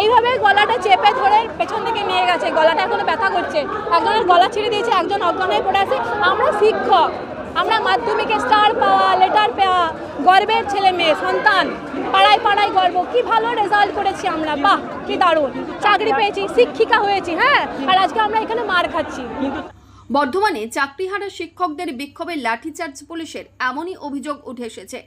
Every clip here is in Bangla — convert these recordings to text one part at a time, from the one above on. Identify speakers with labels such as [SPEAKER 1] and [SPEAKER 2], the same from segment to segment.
[SPEAKER 1] এইভাবে গলাটা চেপে ধরে পেছন থেকে নিয়ে গেছে। গলাটা এখনও ব্যথা করছে। একজনের গলা ছিঁড়ে দিয়েছে, একজন অজ্ঞান পড়ে আছে। আমরা শিক্ষক, আমরা মাধ্যমিকে স্টার পাওয়া লেটার পাওয়া, গর্বের ছেলে মেয়ে, সন্তান, পাড়ায় পাড়ায় গর্ব। কি ভালো রেজাল্ট করেছি আমরা, বাহ, কি দারুণ। চাকরি পেয়েছি, শিক্ষিকা হয়েছি হ্যাঁ? আর আজকে আমরা এখানে মার খাচ্ছি।
[SPEAKER 2] বর্ধমানে চাকরিহারা শিক্ষকদের বিক্ষোভে লাঠিচার্জ পুলিশের এমনই অভিযোগ উঠে এসেছে।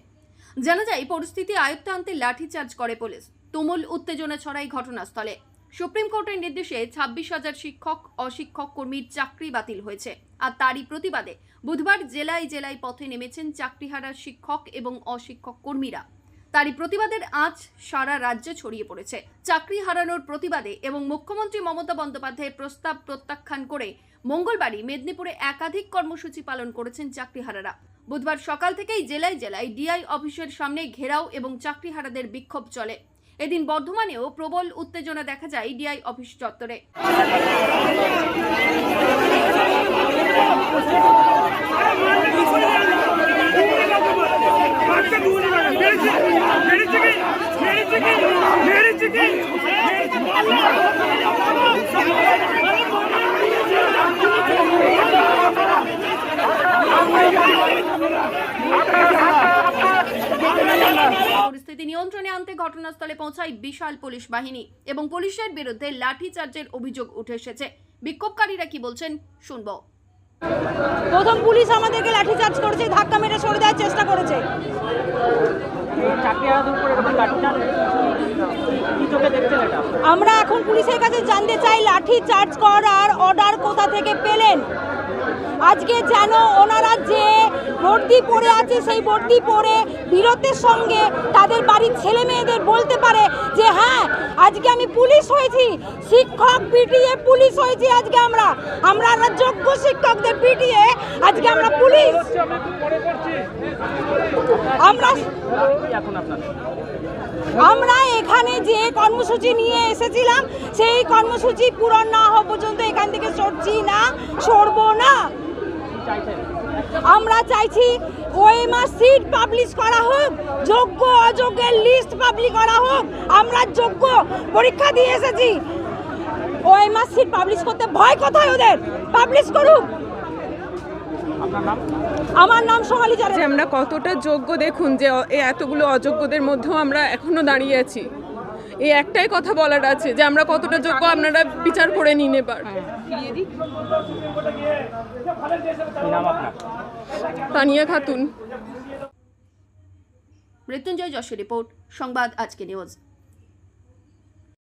[SPEAKER 2] জানা যায়, পরিস্থিতি আয়ত্তে আনতে লাঠিচার্জ করে পুলিশ। তুমুল উত্তেজনা ছড়াই ঘটনাস্থলে। সুপ্রিম কোর্টের নির্দেশে ছাব্বিশ হাজার শিক্ষক, অশিক্ষক কর্মীর চাকরি বাতিল হয়েছে। আর তারই প্রতিবাদে বুধবার জেলায় জেলায় পথে নেমেছেন চাকরিহারা শিক্ষক এবং অশিক্ষক কর্মীরা। তারই প্রতিবাদের আজ সারা রাজ্যে ছড়িয়ে পড়েছে। চাকরি হারানোর প্রতিবাদে এবং মুখ্যমন্ত্রী মমতা বন্দ্যোপাধ্যায়ের প্রস্তাব প্রত্যাখ্যান করে মঙ্গলবারই মেদিনীপুরে একাধিক কর্মসূচি পালন করেছেন চাকরিহারারা। বুধবার সকাল থেকেই জেলায় জেলায় ডিআই অফিসের সামনে ঘেরাও এবং চাকরিহারাদের বিক্ষোভ চলে। এদিন বর্ধমানেও প্রবল উত্তেজনা দেখা যায় ডিআই অফিস চত্বরে। পরিস্থিতি নিয়ন্ত্রণে আনতে ঘটনাস্থলে পৌঁছায় বিশাল পুলিশ বাহিনী এবং পুলিশের বিরুদ্ধে লাঠিচার্জের অভিযোগ উঠে এসেছে। বিক্ষোভকারীরা কি বলছেন শুনব।
[SPEAKER 1] প্রথম পুলিশ আমাদেরকে লাঠিচার্জ করেছে ধাক্কা মেরে সরে দেওয়ার চেষ্টা করেছে। আমরা এখন পুলিশের কাছে জানতে চাই লাঠি চার্জ করার অর্ডার কোথা থেকে পেলেন? আজকে যেন ওনারা যে বর্দি পড়ে আছে, সেই বর্দি পড়ে বীরত্বের সঙ্গে তাদের বাড়ির ছেলে মেয়েদের বলতে পারে যে হ্যাঁ আজকে আমি পুলিশ হয়েছি, শিক্ষক পিটিয়ে পুলিশ হয়েছি আজকে আমরা। আমরা যোগ্য শিক্ষকদের পিটিয়ে আজকে আমরা পুলিশ। আমরা আমরা এখানে যে কর্মসূচি নিয়ে এসেছিলাম, সেই কর্মসূচি পূরণ না হওয়া পর্যন্ত এখান থেকে সরছি না, সরবো না। আমরা চাইছি ওএমআর সিট পাবলিশ করা হোক যোগ্য অযোগ্যের লিস্ট পাবলিশ করা হোক আমরা যোগ্য পরীক্ষা দিয়ে এসেছি। ওএমআর সিট পাবলিশ করতে ভয় কোথায় ওদের? পাবলিশ করুক। আমার নাম সোমালি
[SPEAKER 3] যে
[SPEAKER 1] জারে
[SPEAKER 3] আমরা কতটা যোগ্য দেখুন যে এতগুলো অযোগ্যদের মধ্যেও আমরা এখনও দাঁড়িয়ে আছি। এই একটাই কথা বলার আছে যে আমরা কতটা যোগ্য আপনারা বিচার করে নিন এবার। তানিয়া খাতুন।
[SPEAKER 2] মৃত্যুঞ্জয় যশের রিপোর্ট, সংবাদ আজকে নিউজ।